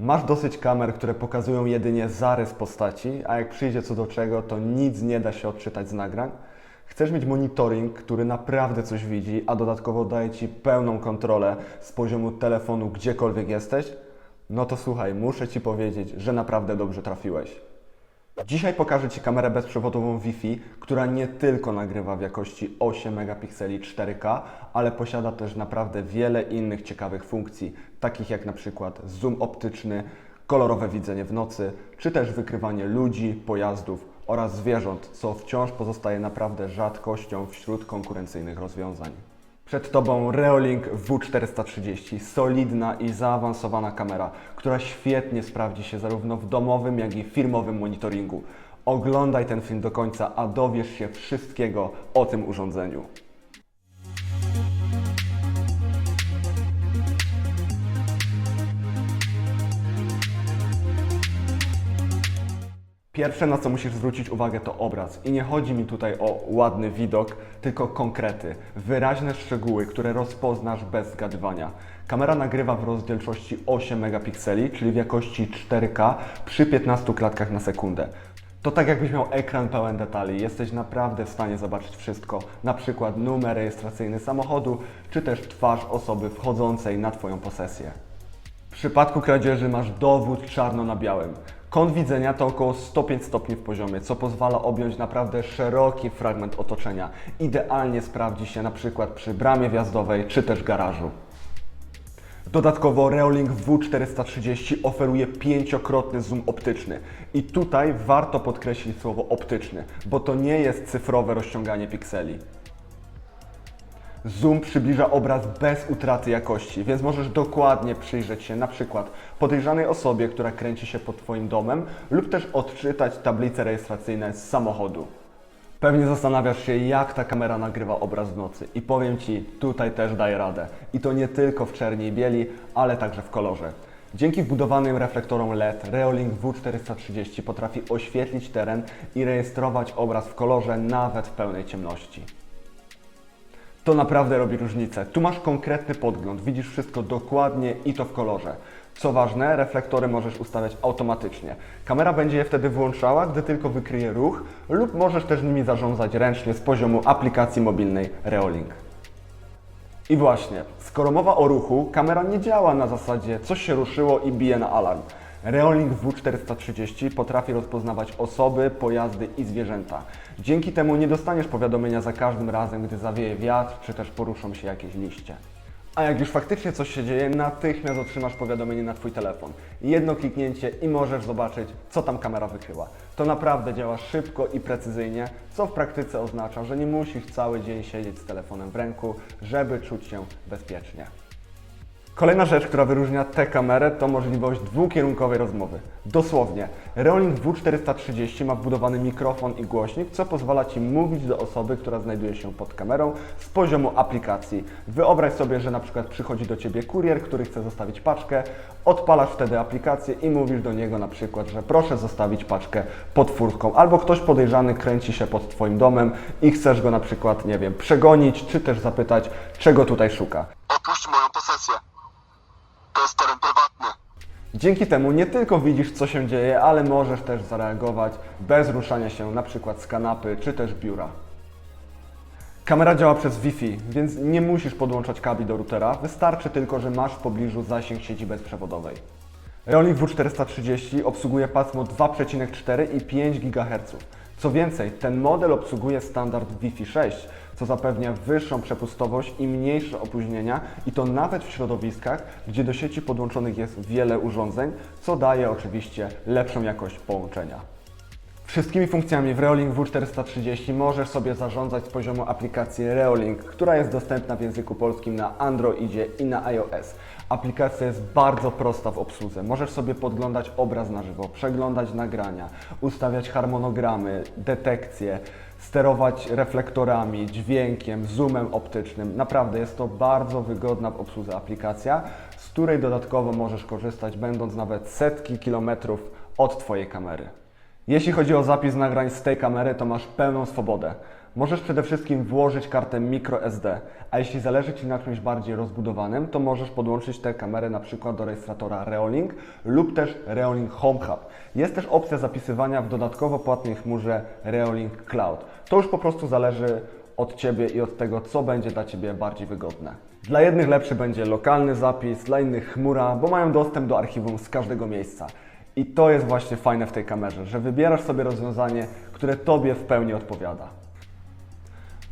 Masz dosyć kamer, które pokazują jedynie zarys postaci, a jak przyjdzie co do czego, to nic nie da się odczytać z nagrań. Chcesz mieć monitoring, który naprawdę coś widzi, a dodatkowo daje Ci pełną kontrolę z poziomu telefonu gdziekolwiek jesteś? No to słuchaj, muszę Ci powiedzieć, że naprawdę dobrze trafiłeś. Dzisiaj pokażę Ci kamerę bezprzewodową Wi-Fi, która nie tylko nagrywa w jakości 8 megapikseli 4K, ale posiada też naprawdę wiele innych ciekawych funkcji, takich jak na przykład zoom optyczny, kolorowe widzenie w nocy, czy też wykrywanie ludzi, pojazdów oraz zwierząt, co wciąż pozostaje naprawdę rzadkością wśród konkurencyjnych rozwiązań. Przed Tobą Reolink W430, solidna i zaawansowana kamera, która świetnie sprawdzi się zarówno w domowym, jak i firmowym monitoringu. Oglądaj ten film do końca, a dowiesz się wszystkiego o tym urządzeniu. Pierwsze, na co musisz zwrócić uwagę, to obraz. I nie chodzi mi tutaj o ładny widok, tylko konkrety, wyraźne szczegóły, które rozpoznasz bez zgadywania. Kamera nagrywa w rozdzielczości 8 megapikseli, czyli w jakości 4K przy 15 klatkach na sekundę. To tak jakbyś miał ekran pełen detali. Jesteś naprawdę w stanie zobaczyć wszystko, na przykład numer rejestracyjny samochodu, czy też twarz osoby wchodzącej na Twoją posesję. W przypadku kradzieży masz dowód czarno na białym. Kąt widzenia to około 105 stopni w poziomie, co pozwala objąć naprawdę szeroki fragment otoczenia. Idealnie sprawdzi się na przykład przy bramie wjazdowej czy też garażu. Dodatkowo Reolink W430 oferuje pięciokrotny zoom optyczny. I tutaj warto podkreślić słowo optyczny, bo to nie jest cyfrowe rozciąganie pikseli. Zoom przybliża obraz bez utraty jakości, więc możesz dokładnie przyjrzeć się na przykład podejrzanej osobie, która kręci się pod Twoim domem lub też odczytać tablice rejestracyjne z samochodu. Pewnie zastanawiasz się, jak ta kamera nagrywa obraz w nocy i powiem Ci, tutaj też daje radę. I to nie tylko w czerni i bieli, ale także w kolorze. Dzięki wbudowanym reflektorom LED Reolink W430 potrafi oświetlić teren i rejestrować obraz w kolorze nawet w pełnej ciemności. To naprawdę robi różnicę. Tu masz konkretny podgląd, widzisz wszystko dokładnie i to w kolorze. Co ważne, reflektory możesz ustawiać automatycznie. Kamera będzie je wtedy włączała, gdy tylko wykryje ruch, lub możesz też nimi zarządzać ręcznie z poziomu aplikacji mobilnej Reolink. I właśnie, skoro mowa o ruchu, kamera nie działa na zasadzie coś się ruszyło i bije na alarm. Reolink W430 potrafi rozpoznawać osoby, pojazdy i zwierzęta. Dzięki temu nie dostaniesz powiadomienia za każdym razem, gdy zawieje wiatr, czy też poruszą się jakieś liście. A jak już faktycznie coś się dzieje, natychmiast otrzymasz powiadomienie na Twój telefon. Jedno kliknięcie i możesz zobaczyć, co tam kamera wykryła. To naprawdę działa szybko i precyzyjnie, co w praktyce oznacza, że nie musisz cały dzień siedzieć z telefonem w ręku, żeby czuć się bezpiecznie. Kolejna rzecz, która wyróżnia tę kamerę, to możliwość dwukierunkowej rozmowy. Dosłownie, Reolink W430 ma wbudowany mikrofon i głośnik, co pozwala Ci mówić do osoby, która znajduje się pod kamerą z poziomu aplikacji. Wyobraź sobie, że na przykład przychodzi do Ciebie kurier, który chce zostawić paczkę, odpalasz wtedy aplikację i mówisz do niego na przykład, że proszę zostawić paczkę pod furtką, albo ktoś podejrzany kręci się pod Twoim domem i chcesz go na przykład, nie wiem, przegonić, czy też zapytać, czego tutaj szuka. Opuść moją posesję. To jest teren prywatny. Dzięki temu nie tylko widzisz, co się dzieje, ale możesz też zareagować bez ruszania się na przykład z kanapy czy też biura. Kamera działa przez Wi-Fi, więc nie musisz podłączać kabli do routera, wystarczy tylko, że masz w pobliżu zasięg sieci bezprzewodowej. Reolink W430 obsługuje pasmo 2,4 i 5 GHz. Co więcej, ten model obsługuje standard Wi-Fi 6, co zapewnia wyższą przepustowość i mniejsze opóźnienia i to nawet w środowiskach, gdzie do sieci podłączonych jest wiele urządzeń, co daje oczywiście lepszą jakość połączenia. Wszystkimi funkcjami w Reolink W430 możesz sobie zarządzać z poziomu aplikacji Reolink, która jest dostępna w języku polskim na Androidzie i na iOS. Aplikacja jest bardzo prosta w obsłudze. Możesz sobie podglądać obraz na żywo, przeglądać nagrania, ustawiać harmonogramy, detekcje, sterować reflektorami, dźwiękiem, zoomem optycznym. Naprawdę jest to bardzo wygodna w obsłudze aplikacja, z której dodatkowo możesz korzystać, będąc nawet setki kilometrów od Twojej kamery. Jeśli chodzi o zapis nagrań z tej kamery, to masz pełną swobodę. Możesz przede wszystkim włożyć kartę microSD, a jeśli zależy Ci na czymś bardziej rozbudowanym, to możesz podłączyć tę kamerę na przykład do rejestratora Reolink lub też Reolink Home Hub. Jest też opcja zapisywania w dodatkowo płatnej chmurze Reolink Cloud. To już po prostu zależy od Ciebie i od tego, co będzie dla Ciebie bardziej wygodne. Dla jednych lepszy będzie lokalny zapis, dla innych chmura, bo mają dostęp do archiwum z każdego miejsca. I to jest właśnie fajne w tej kamerze, że wybierasz sobie rozwiązanie, które Tobie w pełni odpowiada.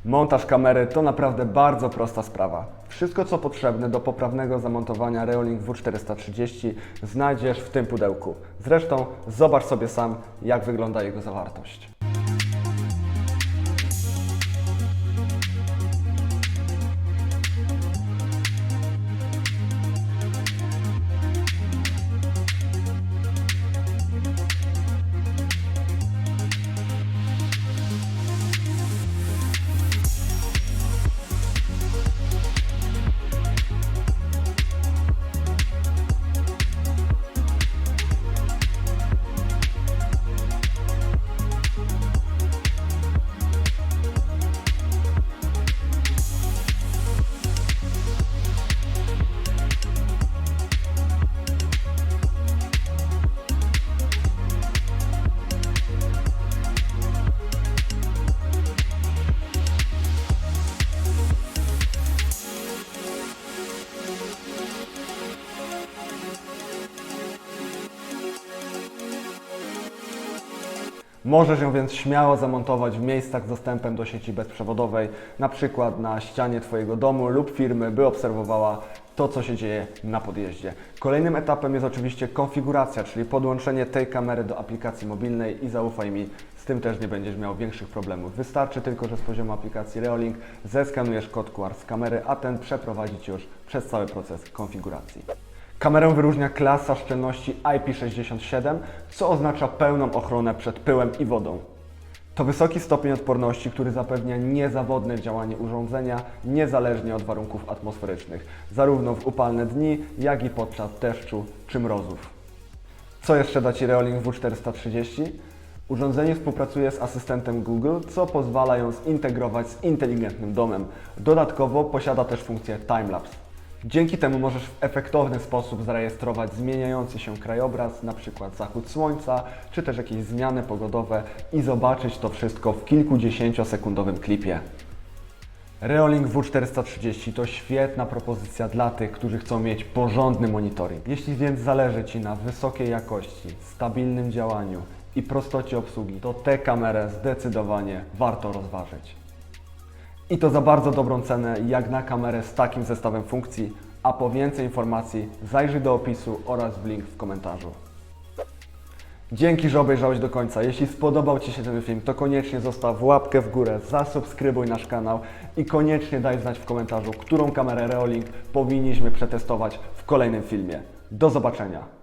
Montaż kamery to naprawdę bardzo prosta sprawa. Wszystko co potrzebne do poprawnego zamontowania Reolink W430 znajdziesz w tym pudełku. Zresztą zobacz sobie sam, jak wygląda jego zawartość. Możesz ją więc śmiało zamontować w miejscach z dostępem do sieci bezprzewodowej, na przykład na ścianie Twojego domu lub firmy, by obserwowała to, co się dzieje na podjeździe. Kolejnym etapem jest oczywiście konfiguracja, czyli podłączenie tej kamery do aplikacji mobilnej i zaufaj mi, z tym też nie będziesz miał większych problemów. Wystarczy tylko, że z poziomu aplikacji Reolink zeskanujesz kod QR z kamery, a ten przeprowadzi Cię już przez cały proces konfiguracji. Kamerę wyróżnia klasa szczelności IP67, co oznacza pełną ochronę przed pyłem i wodą. To wysoki stopień odporności, który zapewnia niezawodne działanie urządzenia niezależnie od warunków atmosferycznych, zarówno w upalne dni, jak i podczas deszczu czy mrozów. Co jeszcze da Ci Reolink W430? Urządzenie współpracuje z asystentem Google, co pozwala ją zintegrować z inteligentnym domem. Dodatkowo posiada też funkcję timelapse. Dzięki temu możesz w efektowny sposób zarejestrować zmieniający się krajobraz, np. zachód słońca, czy też jakieś zmiany pogodowe i zobaczyć to wszystko w kilkudziesięciosekundowym klipie. Reolink W430 to świetna propozycja dla tych, którzy chcą mieć porządny monitoring. Jeśli więc zależy Ci na wysokiej jakości, stabilnym działaniu i prostocie obsługi, to tę kamerę zdecydowanie warto rozważyć. I to za bardzo dobrą cenę, jak na kamerę z takim zestawem funkcji, a po więcej informacji zajrzyj do opisu oraz w link w komentarzu. Dzięki, że obejrzałeś do końca. Jeśli spodobał Ci się ten film, to koniecznie zostaw łapkę w górę, zasubskrybuj nasz kanał i koniecznie daj znać w komentarzu, którą kamerę Reolink powinniśmy przetestować w kolejnym filmie. Do zobaczenia!